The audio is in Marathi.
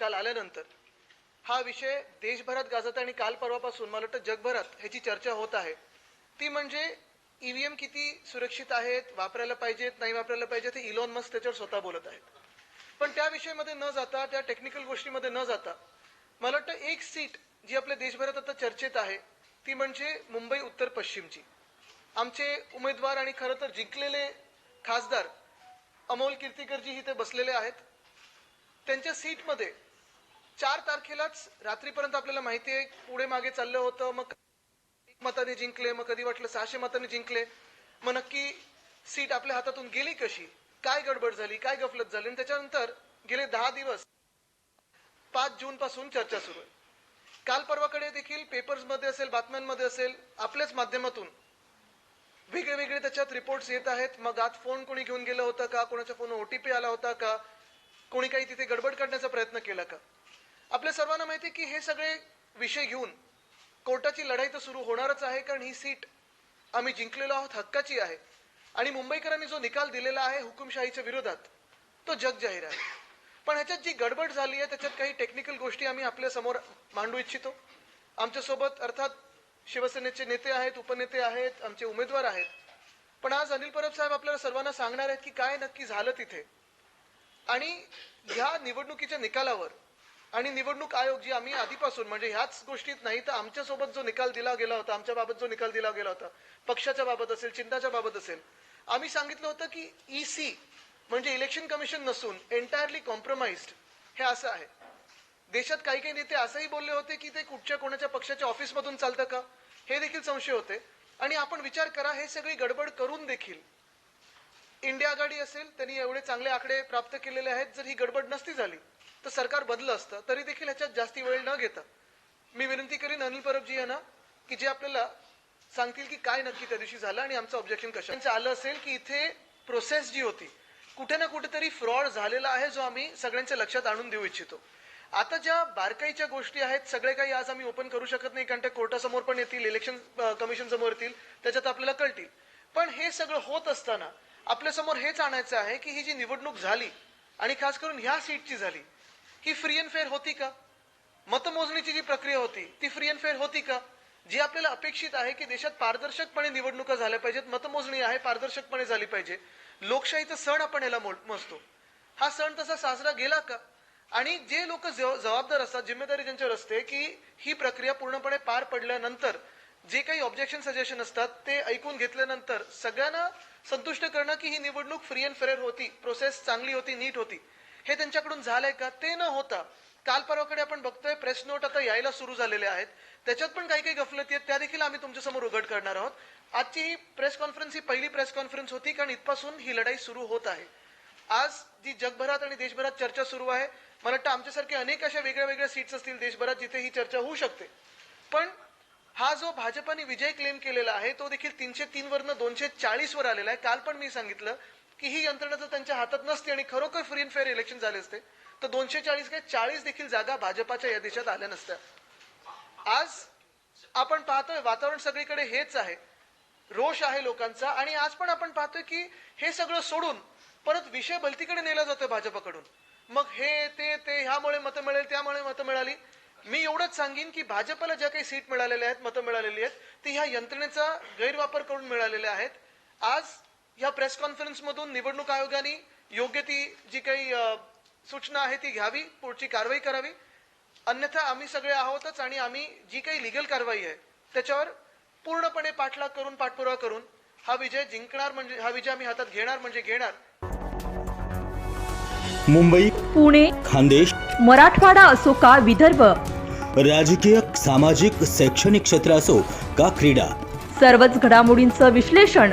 झाल्यानंतर हा विषय देशभरात गाजत आहे आणि काल परवापासून मला वाटतं जगभरात ह्याची चर्चा होत आहे. ती म्हणजे ईव्हीएम किती सुरक्षित आहेत वापरायला पाहिजेत नाही वापरायला पाहिजे ते इलॉन मस्क त्याच्यावर स्वतः बोलत आहेत. पण त्या विषयामध्ये न जाता त्या टेक्निकल गोष्टीमध्ये न जाता मला वाटतं एक सीट जी आपल्या देशभरात आता चर्चेत आहे ती म्हणजे मुंबई उत्तर पश्चिमची. आमचे उमेदवार आणि खरं तर जिंकलेले खासदार अमोल कीर्तीकरजी इथे बसलेले आहेत. त्यांच्या सीटमध्ये चार तारखेलाच रात्रीपर्यंत आपल्याला माहिती आहे पुढे मागे चाललं होतं मग एक मताने जिंकले मग कधी वाटलं सहाशे मताने जिंकले. मग नक्की सीट आपल्या हातातून गेली कशी? काय गडबड झाली काय गफलत झाली? आणि त्याच्यानंतर गेले दहा दिवस पाच जून पासून चर्चा सुरू आहे. काल परवाकडे देखील पेपर्समध्ये असेल बातम्यांमध्ये असेल आपल्याच माध्यमातून वेगळे वेगळे त्याच्यात रिपोर्ट्स येत आहेत. मग आत फोन कोणी घेऊन गेलं होतं का? कोणाच्या फोन ओटीपी आला होता का? कोणी काही तिथे गडबड करण्याचा प्रयत्न सर्वांना की हे सगळे विषय घेऊन कोर्टाची लढाई तर सुरू होणारच आहे कारण ही सीट आम्ही जिंकलेलो आहोत हक्काची आहे. आणि मुंबईकरांनी जो निकाल दिलेला आहे हुकुमशाहीच्या विरोधात तो जग जाहीर आहे. पण ह्याच्यात जी गडबड झाली आहे त्याच्यात काही टेक्निकल गोष्टी आम्ही आपल्यासमोर मांडू इच्छितो. आमच्यासोबत अर्थात शिवसेनेचे नेते आहेत उपनेते आहेत आमचे उमेदवार आहेत. पण आज अनिल परब साहेब आपल्याला सर्वांना सांगणार आहेत की काय नक्की झालं तिथे. आणि ह्या निवडणुकीच्या निकालावर आणि निवडणूक आयोग जी आम्ही आधीपासून म्हणजे ह्याच गोष्टीत नाही तर आमच्यासोबत जो निकाल दिला गेला होता आमच्या बाबत जो निकाल दिला गेला होता पक्षाच्या बाबत असेल चिन्हाच्या बाबत असेल आम्ही सांगितलं होतं की ईसी म्हणजे इलेक्शन कमिशन नसून एंटायरली कॉम्प्रोमाइज्ड हे असं आहे. देशात काही काही नेते असंही बोलले होते की ते कुठच्या कोणाच्या पक्षाच्या ऑफिसमधून चालतं का? हे देखील संशय होते. आणि आपण विचार करा हे सगळी गडबड करून देखील. इंडिया आघाडी असेल त्यांनी एवढे चांगले आकडे प्राप्त केलेले आहेत जर ही गडबड नसती झाली तर सरकार बदलं असतं तरी देखील ह्याच्यात जास्ती वेळ न घेता. मी विनंती करीन अनिल परबजी यांना की जे आपल्याला सांगतील की काय नक्की त्या दिवशी झालं आणि आमचं ऑब्जेक्शन कशा आलं असेल की इथे प्रोसेस जी होती कुठे ना कुठेतरी फ्रॉड झालेला आहे जो आम्ही सगळ्यांच्या लक्षात आणून देऊ इच्छितो. आता ज्या बारकाईच्या गोष्टी आहेत सगळे काही आज आम्ही ओपन करू शकत नाही कारण ते कोर्टासमोर पण येतील इलेक्शन कमिशन समोर येतील त्याच्यात आपल्याला कळतील. पण हे सगळं होत असताना आपल्यासमोर हेच आणायचं आहे की ही जी निवडणूक झाली आणि खास करून ह्या सीटची झाली ही फ्री अँड फेअर होती का? मतमोजणीची जी प्रक्रिया होती ती फ्री अँड फेअर होती का? जी आपल्याला अपेक्षित आहे की देशात पारदर्शकपणे निवडणुका झाल्या पाहिजेत मतमोजणी आहे पारदर्शकपणे झाली पाहिजे. लोकशाहीचा सण आपण याला मोजतो. हा सण तसा साजरा गेला का? आणि जे लोक जबाबदार असतात जिम्मेदारी त्यांच्यावर असते की ही प्रक्रिया पूर्णपणे पार पडल्यानंतर जे काही ऑब्जेक्शन सजेशन असतात ते ऐकून घेतल्यानंतर सगळ्यांना संतुष्ट करणं की ही निवडणूक फ्री अँड फेअर होती प्रोसेस चांगली होती नीट होती. हे त्यांच्याकडून झालंय का ते न होता काल परवाकडे आपण बघतोय प्रेस नोट आता यायला सुरू झालेले आहेत. त्याच्यात पण काही काही गफलती आहेत त्या देखील आम्ही तुमच्यासमोर उघड करणार आहोत. आजची ही प्रेस कॉन्फरन्स ही पहिली प्रेस कॉन्फरन्स होती कारण इथपासून ही लढाई सुरू होत आहे. आज जी जगभरात आणि देशभरात चर्चा सुरू आहे मला वाटतं आमच्यासारखे अनेक अशा वेगळ्या वेगळ्या सीट्स असतील देशभरात जिथे ही चर्चा होऊ शकते. पण हा जो भाजपाने विजय क्लेम केलेला आहे तो देखील तीनशे तीन वरनं दोनशे चाळीस वर आलेला आहे. काल पण मी सांगितलं की ही यंत्रणा जर त्यांच्या हातात नसती आणि खरोखर फ्री अँड फेअर इलेक्शन झाले असते तर दोनशे चाळीस काय चाळीस देखील जागा भाजपाच्या या देशात आल्या नसत्या. आज आपण पाहतोय वातावरण सगळीकडे हेच आहे. रोष आहे लोकांचा आणि आज पण आपण पाहतोय की हे सगळं सोडून परत विषय भलतीकडे नेला जातोय भाजपाकडून. मग हे ते ते ह्यामुळे मतं मिळेल त्यामुळे मतं मिळाली. मी एवढंच सांगेन की भाजपला ज्या काही सीट मिळालेल्या आहेत मतं मिळालेली आहेत ती ह्या यंत्रणेचा गैरवापर करून मिळालेल्या आहेत. आज ह्या प्रेस कॉन्फरन्स मधून निवडणूक आयोगाने योग्य ती जी काही सूचना आहे ती घ्यावी पुढची कारवाई करावी. अन्यथा आम्ही सगळे आहोतच आणि आम्ही जी काही लिगल कारवाई आहे त्याच्यावर पूर्णपणे पाठलाग करून पाठपुरावा करून हा विजय जिंकणार म्हणजे हा विजय आम्ही हातात घेणार म्हणजे घेणार. मुंबई पुणे खानदेश मराठवाडा असो का विदर्भ? राजकीय सामाजिक शैक्षणिक क्षेत्र असो का क्रीडा? सर्वच घडामोडींचं विश्लेषण